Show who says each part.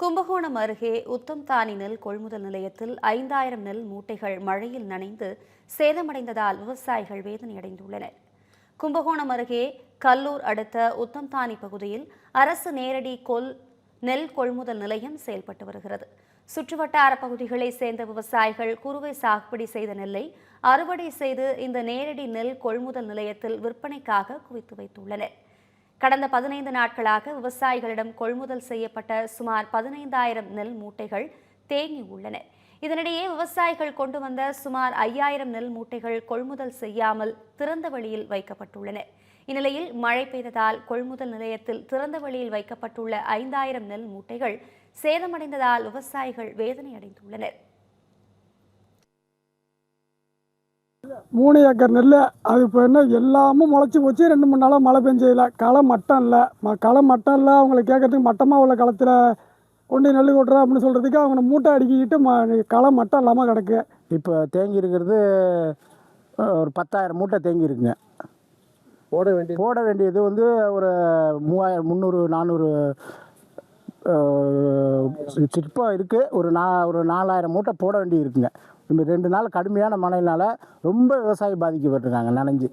Speaker 1: கும்பகோணம் அருகே உத்தம்தானி நெல் கொள்முதல் நிலையத்தில் ஐந்தாயிரம் நெல் மூட்டைகள் மழையில் நனைந்து சேதமடைந்ததால் விவசாயிகள் வேதனையடைந்துள்ளனர். கும்பகோணம் அருகே கல்லூர் அடுத்த உத்தம்தானி பகுதியில் அரசு நேரடி கொல் நெல் கொள்முதல் நிலையம் செயல்பட்டு வருகிறது. சுற்றுவட்டார பகுதிகளைச் சேர்ந்த விவசாயிகள் குறுவை சாகுபடி செய்த நெல்லை அறுவடை செய்து இந்த நேரடி நெல் கொள்முதல் நிலையத்தில் விற்பனைக்காக குவித்து வைத்துள்ளனர். கடந்த பதினைந்து நாட்களாக விவசாயிகளிடம் கொள்முதல் செய்யப்பட்ட சுமார் பதினைந்தாயிரம் நெல் மூட்டைகள் தேங்கி உள்ளன. இதனிடையே விவசாயிகள் கொண்டு வந்த சுமார் ஐயாயிரம் நெல் மூட்டைகள் கொள்முதல் செய்யாமல் திறந்த வழியில் வைக்கப்பட்டுள்ளன. இந்நிலையில் மழை பெய்ததால் கொள்முதல் நிலையத்தில் திறந்த வழியில் வைக்கப்பட்டுள்ள ஐந்தாயிரம் நெல் மூட்டைகள் சேதமடைந்ததால் விவசாயிகள் வேதனையடைந்துள்ளனர்.
Speaker 2: மூணு ஏக்கர் நெல் அது இப்போ என்ன எல்லாமும் முளைச்சி போச்சு. ரெண்டு மூணு நாளாக மழை பெஞ்சதில்ல களை மட்டம் இல்லை. ம களை மட்டம் இல்லை. அவங்கள கேட்கறதுக்கு மட்டமாக உள்ள களத்தில் கொண்டு நெல் கொட்டுறோம் அப்படின்னு சொல்கிறதுக்கு அவங்க மூட்டை அடிக்கிட்டு ம களை மட்டம் இல்லாமல் கிடக்கு.
Speaker 3: இப்போ தேங்கி இருக்கிறது ஒரு பத்தாயிரம் மூட்டை தேங்கி இருக்குங்க.
Speaker 4: போட வேண்டியது.
Speaker 3: போட வேண்டியது வந்து ஒரு மூவாயிரம் முந்நூறு நானூறு சிற்பம் இருக்குது ஒரு நா ஒரு நாலாயிரம் மூட்டை போட வேண்டி இருக்குங்க. இந்த ரெண்டு நாள் கடுமையான மழையினால் ரொம்ப விவசாயி பாதிக்கப்பட்டிருக்காங்க நனைஞ்சு.